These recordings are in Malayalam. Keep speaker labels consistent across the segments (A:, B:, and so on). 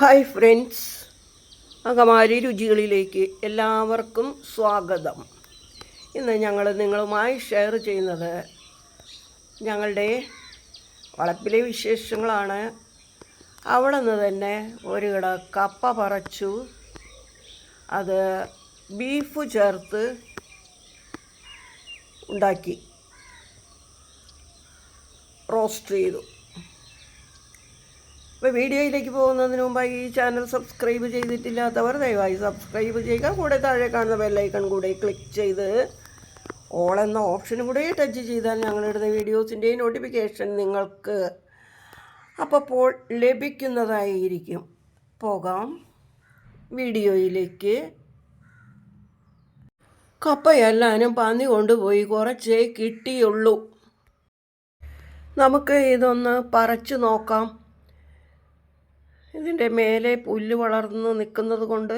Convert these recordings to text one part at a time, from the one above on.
A: ഹായ് ഫ്രണ്ട്സ് അകമാരി രുചികളിലേക്ക് എല്ലാവർക്കും സ്വാഗതം. ഇന്ന് ഞങ്ങൾ നിങ്ങളുമായി ഷെയർ ചെയ്യുന്നത് ഞങ്ങളുടെ വളപ്പിലെ വിശേഷങ്ങളാണ്. അവിടെ നിന്ന് തന്നെ ഒരു കിട കപ്പ പറച്ചു. അത് ബീഫ് ചേർത്ത് ഉണ്ടാക്കി. റോസ്റ്റ് ചെയ്തു. അപ്പോൾ വീഡിയോയിലേക്ക് പോകുന്നതിന് മുമ്പായി ഈ ചാനൽ സബ്സ്ക്രൈബ് ചെയ്തിട്ടില്ലാത്തവർ ദയവായി സബ്സ്ക്രൈബ് ചെയ്യുക. കൂടെ താഴെ കാണുന്ന ബെല്ലൈക്കൺ കൂടെ ക്ലിക്ക് ചെയ്ത് ഓൾ എന്ന ഓപ്ഷൻ കൂടെ ടച്ച് ചെയ്താൽ ഞങ്ങളിടുന്ന വീഡിയോസിന്റെ നോട്ടിഫിക്കേഷൻ നിങ്ങൾക്ക് അപ്പോൾ ലഭിക്കുന്നതായിരിക്കും. പോകാം. വീഡിയോയിലേക്ക്. കപ്പയെല്ലാനും പന്നി കൊണ്ടുപോയി കുറച്ചേ കിട്ടിയുള്ളൂ. നമുക്ക് ഇതൊന്ന് പറിച്ചു നോക്കാം. ഇതിന്റെ മേലെ പുല്ല് വളർന്ന് നിൽക്കുന്നത് കൊണ്ട്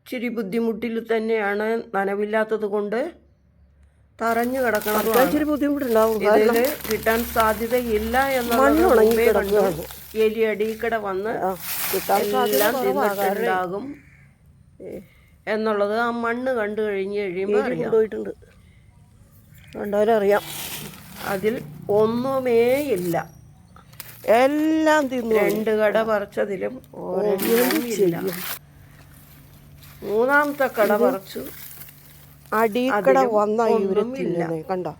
A: ഇച്ചിരി ബുദ്ധിമുട്ടിൽ തന്നെയാണ് നനവില്ലാത്തത് കൊണ്ട് തറഞ്ഞു കിടക്കണം ഇച്ചിരി ബുദ്ധിമുട്ടുണ്ടാവും. ഇതിൽ കിട്ടാൻ സാധ്യതയില്ല എന്നുള്ളത് എലി അടിക്കട വന്ന് എല്ലാം തിന്നിട്ടുണ്ടാകും. എന്നുള്ളത് ആ മണ്ണ് കണ്ടു കഴിഞ്ഞ് കഴിയുമ്പോൾ അറിയാം.
B: പോയിട്ടുണ്ട് കണ്ടാലും അറിയാം
A: അതിൽ ഒന്നുമേ ഇല്ല.
B: എല്ലാം തിന്നു
A: രണ്ട് കട പറിച്ചതിലും മൂന്നാമത്തെ കട പറിച്ചു.
B: അടിക്കട വന്ന. കണ്ടോ?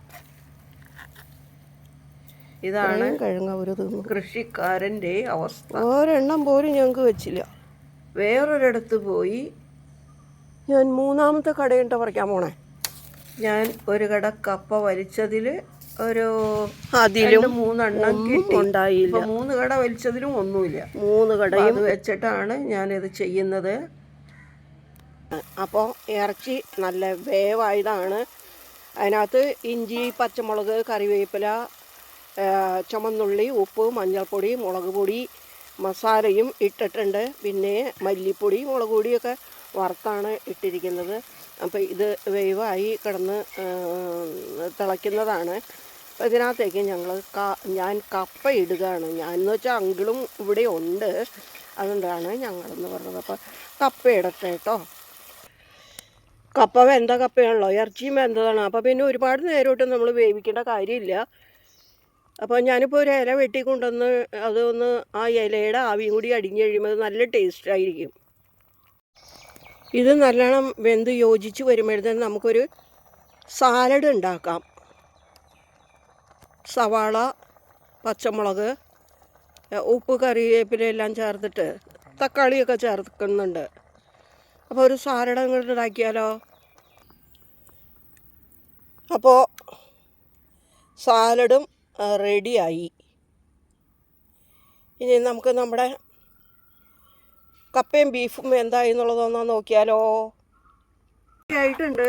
A: ഇതാണ്
B: കഴുങ്ങ ഒരു കൃഷിക്കാരന്റെ
A: കൃഷിക്കാരന്റെ അവസ്ഥ.
B: ഒരെണ്ണം പോലും ഞങ്ങക്ക് വെച്ചില്ല.
A: വേറൊരിടത്ത് പോയി.
B: ഞാൻ മൂന്നാമത്തെ കടയിട്ട പറിക്കാൻ പോണേ.
A: ഞാൻ ഒരു കട കപ്പ വലിച്ചതിൽ ഒരു
B: അതിലും
A: മൂന്നെണ്ണം
B: ഉണ്ടായില്ല.
A: മൂന്ന് കട വലിച്ചതിലും ഒന്നുമില്ല.
B: മൂന്ന് കടയും
A: ഞാൻ വെച്ചിട്ടാണ് ഞാനിത് ചെയ്യുന്നത്.
B: അപ്പോൾ ഇറച്ചി നല്ല വേവായതാണ്. അതിനകത്ത് ഇഞ്ചി പച്ചമുളക് കറിവേപ്പില ചുമന്നുള്ളി ഉപ്പ് മഞ്ഞൾപ്പൊടി മുളക് പൊടി മസാലയും ഇട്ടിട്ടുണ്ട്. പിന്നെ മല്ലിപ്പൊടി മുളക് പൊടിയൊക്കെ വറുത്താണ് ഇട്ടിരിക്കുന്നത്. അപ്പോൾ ഇത് വേവായി കിടന്ന് തിളയ്ക്കുന്നതാണ്. അപ്പോൾ ഇതിനകത്തേക്ക് ഞങ്ങൾ ഞാൻ കപ്പ ഇടുകയാണ്. ഞാൻ എന്ന് വെച്ചാൽ അങ്കിളും ഇവിടെ ഉണ്ട്. അതുകൊണ്ടാണ് ഞങ്ങളെന്ന് പറഞ്ഞത്. അപ്പോൾ കപ്പ ഇടട്ടെ കേട്ടോ കപ്പ വെന്ത കപ്പയാണല്ലോ. ഇറച്ചിയും വെന്തതാണ്. അപ്പോൾ പിന്നെ ഒരുപാട് നേരോട്ട് നമ്മൾ വേവിക്കേണ്ട കാര്യമില്ല. അപ്പോൾ ഞാനിപ്പോൾ ഒരു ഇല വെട്ടി അതൊന്ന് ആ ഇലയുടെ ആവിയും കൂടി അടിഞ്ഞ് കഴിയുമ്പോൾ നല്ല ടേസ്റ്റ് ആയിരിക്കും. ഇത് നല്ലോണം വെന്ത് യോജിച്ച് വരുമ്പോഴത്തേന് നമുക്കൊരു സാലഡ് ഉണ്ടാക്കാം. സവാള പച്ചമുളക് ഉപ്പ് കറിവേപ്പില എല്ലാം ചേർത്തിട്ട് തക്കാളിയൊക്കെ ചേർക്കുന്നുണ്ട്. അപ്പോൾ ഒരു സാലഡ് അങ്ങോട്ട് ഉണ്ടാക്കിയാലോ അപ്പോൾ സാലഡും റെഡിയായി. ഇനി നമുക്ക് നമ്മുടെ കപ്പയും ബീഫും എന്തായി എന്നുള്ളതൊന്നാ നോക്കിയാലോ? ആയിട്ടുണ്ട്.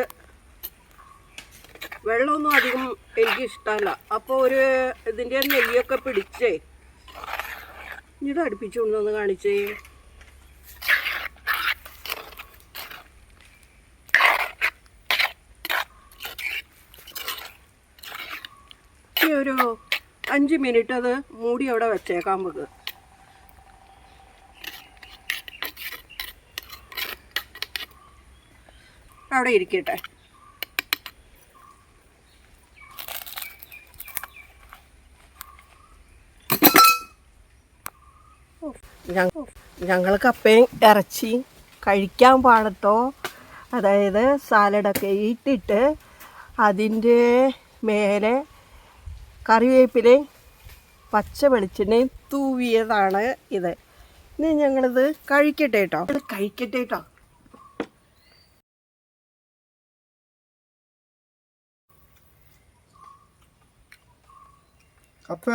B: വെള്ളമൊന്നും അധികം എനിക്ക് ഇഷ്ടമല്ല അപ്പോൾ ഒരു ഇതിന്റെ നെയ്യൊക്കെ പിടിച്ചേ ഇത് അടുപ്പിച്ചുകൊണ്ടൊന്ന് കാണിച്ചേ. ഒരു അഞ്ച് മിനിറ്റ് അത് മൂടി അവിടെ വെച്ചേക്കാം നമുക്ക്. അവിടെ ഇരിക്കട്ടെ. ഞങ്ങൾ കപ്പയും ഇറച്ചിയും കഴിക്കാൻ പാടത്തോ അതായത് സാലഡൊക്കെ ഇട്ടിട്ട് അതിന്റെ മേലെ കറിവേപ്പിലയും പച്ച വെളിച്ചെണ്ണയും തൂവിയതാണ് ഇത്. ഇനി ഞങ്ങളിത് കഴിക്കട്ടെ കേട്ടോ കഴിക്കട്ടെ കേട്ടോ
C: കപ്പ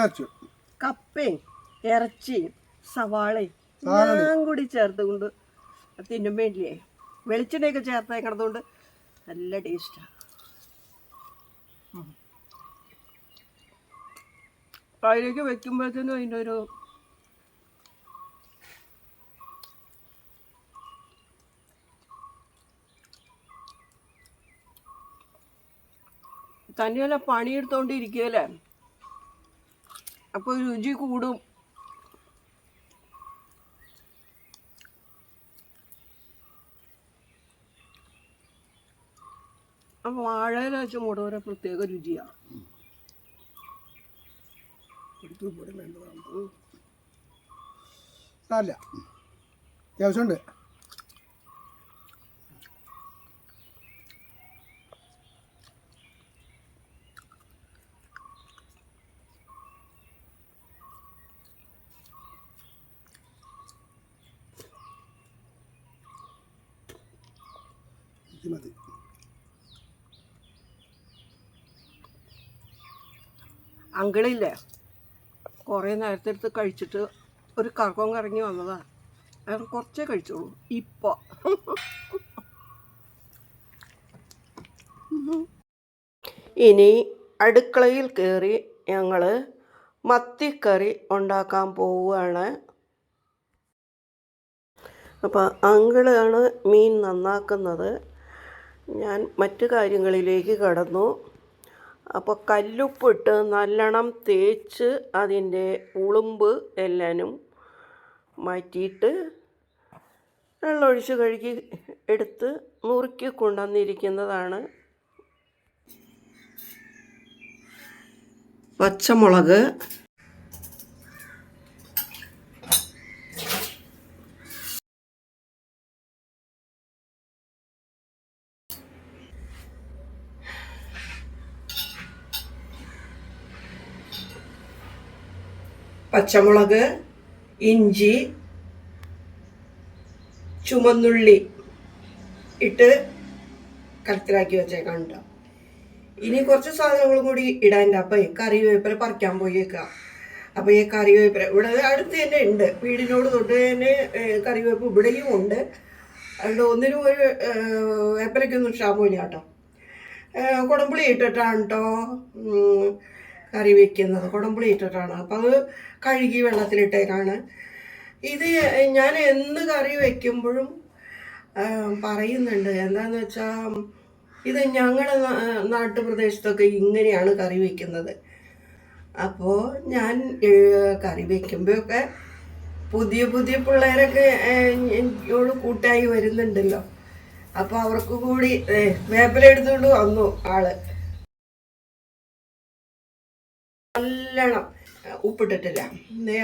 A: കപ്പയും ഇറച്ചിയും സവാളയും എല്ലാം കൂടി ചേർത്ത് കൊണ്ട് തിന്നുമ്പോൾ ഇല്ലേ? വെളിച്ചെണ്ണയൊക്കെ ചേർത്ത് കിടന്നുകൊണ്ട് നല്ല ടേസ്റ്റാണ് അതിലേക്ക് വെക്കുമ്പോഴത്തേനും അതിന്റെ ഒരു തന്നെയല്ല പണിയെടുത്തോണ്ടിരിക്കുകയല്ലേ? അപ്പോൾ രുചി കൂടും.
B: അപ്പം വാഴയില വെച്ച് മുടവരെ പ്രത്യേക രുചിയാണ്
C: അല്ല അത്യാവശ്യമുണ്ട് ഇത് മതി
B: അങ്കിളില്ലേ? കുറേ നേരത്തെ എടുത്ത് കഴിച്ചിട്ട് ഒരു കറക്കം കറങ്ങി വന്നതാണ് അയാൾ കുറച്ചേ കഴിച്ചോളൂ. ഇപ്പോൾ ഇനി അടുക്കളയിൽ കയറി ഞങ്ങൾ മത്തിക്കറി ഉണ്ടാക്കാൻ പോവുകയാണ്. അപ്പോൾ അങ്കിളാണ് മീൻ നന്നാക്കുന്നത്. ഞാൻ മറ്റു കാര്യങ്ങളിലേക്ക് കടന്നു. അപ്പോൾ കല്ലുപ്പിട്ട് നല്ലോണം തേച്ച് അതിന്റെ ഉളുമ്പ് എല്ലാനും മാറ്റിയിട്ട് വെള്ളമൊഴിച്ച് കഴുകി എടുത്ത് നുറുക്കി കൊണ്ടുവന്നിരിക്കുന്നതാണ്. പച്ചമുളക് പച്ചമുളക് ഇഞ്ചി ചുമന്നുള്ളി ഇട്ട് കലത്തിലാക്കി വെച്ചേക്കാം കേട്ടോ. ഇനി കുറച്ച് സാധനങ്ങളും കൂടി ഇടാന്റെ അപ്പം കറിവേപ്പില പറിക്കാൻ പോയേക്കാം. അപ്പോൾ ഈ കറിവേപ്പില ഇവിടെ അടുത്ത് തന്നെ ഉണ്ട്. വീടിനോട് തൊട്ട് തന്നെ കറിവേപ്പ് ഇവിടെയും ഉണ്ട്. അതുകൊണ്ട് ഒന്നിനും ഒരു വേപ്പിലയ്ക്കൊന്നും ക്ഷാമമില്ല കേട്ടോ. കുടംപുളി ഇട്ടിട്ടാണ് കേട്ടോ കറി വെക്കുന്നത്. കുടംപുളി ഇട്ടിട്ടാണ്. അപ്പം അത് കഴുകി വെള്ളത്തിലിട്ടേക്കാണ്. ഇത് ഞാൻ എന്ന് കറി വെക്കുമ്പോഴും പറയുന്നുണ്ട്. എന്താന്ന് വെച്ചാൽ ഇത് ഞങ്ങളുടെ നാട്ടുപ്രദേശത്തൊക്കെ ഇങ്ങനെയാണ് കറി വെക്കുന്നത്. അപ്പോൾ ഞാൻ കറി വെക്കുമ്പോഴൊക്കെ പുതിയ പുതിയ പിള്ളേരൊക്കെ എന്നോട് കൂട്ടായി വരുന്നുണ്ടല്ലോ. അപ്പോൾ അവർക്ക് കൂടി വേപ്പില എടുത്തുകൊണ്ട് വന്നു ആൾ. നല്ലോണം. ഉപ്പിട്ടിട്ടില്ല.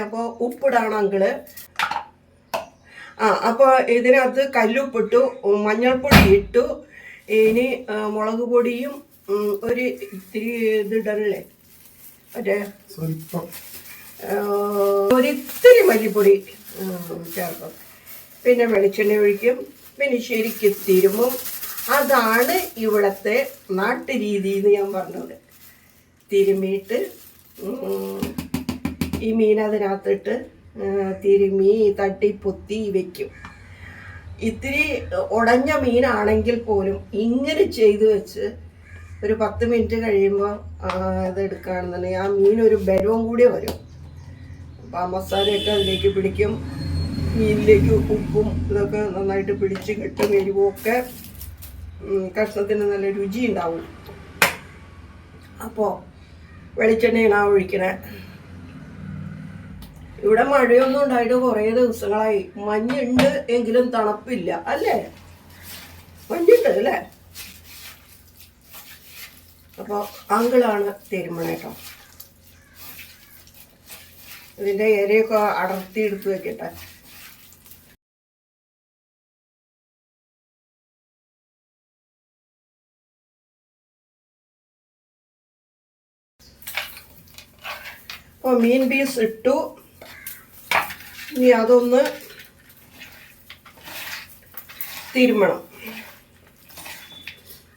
B: അപ്പോൾ ഉപ്പിടാണ് അങ്കിൾ. ആ അപ്പോൾ ഇതിനകത്ത് കല്ലുപ്പിട്ടു മഞ്ഞൾപ്പൊടി ഇട്ടു ഇനി മുളക് പൊടിയും ഒരു ഇത്തിരി ഇതിടണല്ലേ മറ്റേ ഒരിത്തിരി മല്ലിപ്പൊടി ചേർക്കും. പിന്നെ വെളിച്ചെണ്ണ ഒഴിക്കും. പിന്നെ ശരിക്ക് തിരുമും അതാണ് ഇവിടുത്തെ നാട്ടുരീതി എന്ന് ഞാൻ പറഞ്ഞത്. തിരുമിയിട്ട് ഈ മീൻ അതിനകത്തിട്ട് തിരുമി തട്ടി പൊത്തി വെക്കും. ഇത്തിരി ഉടഞ്ഞ മീനാണെങ്കിൽ പോലും ഇങ്ങനെ ചെയ്തു വെച്ച് ഒരു പത്ത് മിനിറ്റ് കഴിയുമ്പോൾ ഇത് ആ മീൻ ഒരു ബലവും കൂടി വരും. അപ്പോൾ ആ മസാലയൊക്കെ അതിലേക്ക് പിടിക്കും. മീനിലേക്ക് ഉപ്പും ഇതൊക്കെ നന്നായിട്ട് പിടിച്ച് കെട്ടും എരിവുമൊക്കെ കഷ്ണത്തിന് നല്ല രുചി ഉണ്ടാവും. അപ്പോൾ വെളിച്ചെണ്ണയാണ് ഒഴിക്കണേ. ഇവിടെ മഴയൊന്നും ഉണ്ടായിട്ട് കുറേ ദിവസങ്ങളായി. മഞ്ഞുണ്ട് എങ്കിലും തണുപ്പില്ല അല്ലേ? മഞ്ഞുണ്ട് അല്ലേ? അപ്പോൾ അങ്കിളാണ് തീരുമാനേട്ടോ കേട്ടോ ഇതിന്റെ ഇലയൊക്കെ അടർത്തി എടുത്ത് വെക്കട്ടെ. അപ്പോൾ മീൻ പീസ് ഇട്ടു. ഇനി അതൊന്ന് തിരുമണം.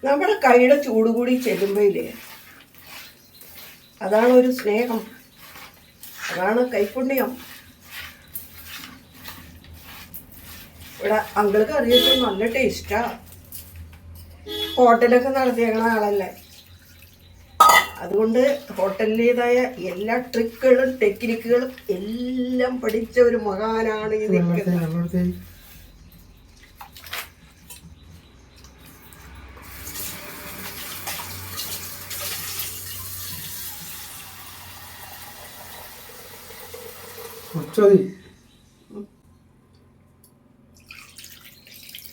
B: നമ്മുടെ കൈയുടെ ചൂട് കൂടി അതാണ് ഒരു സ്നേഹം. അതാണ് കൈപ്പുണ്യം. ഇവിടെ അങ്കിൾക്ക് അറിയിച്ച നല്ല ടേസ്റ്റാ. ഹോട്ടലൊക്കെ നടത്തിയേക്കണ ആളല്ലേ? അതുകൊണ്ട് ഹോട്ടലിന്റെതായ എല്ലാ ട്രിക്കുകളും ടെക്നിക്കുകളും എല്ലാം പഠിച്ച ഒരു മഹാനാണ് ഈ നിൽക്കുന്നത്.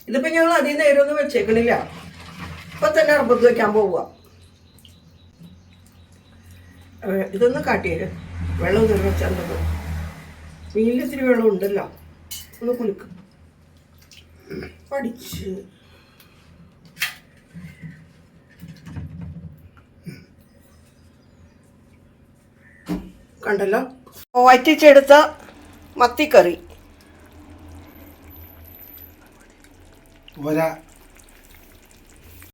B: ഇതിപ്പോ ഞങ്ങൾ അധികം നേരമൊന്നും വെച്ചേക്കണില്ല. ഇപ്പൊ തന്നെ അടുപ്പത്ത് വെക്കാൻ പോവുക. ഇതൊന്ന് കാട്ടിയത് വെള്ളം നിർമ്മിച്ചത് മീനിൽ ഇത്തിരി വെള്ളം ഉണ്ടല്ലോ. ഒന്ന് കുളിക്കും പഠിച്ച്. കണ്ടല്ലോ? വറ്റിച്ചെടുത്ത മത്തിക്കറി.
C: ഒര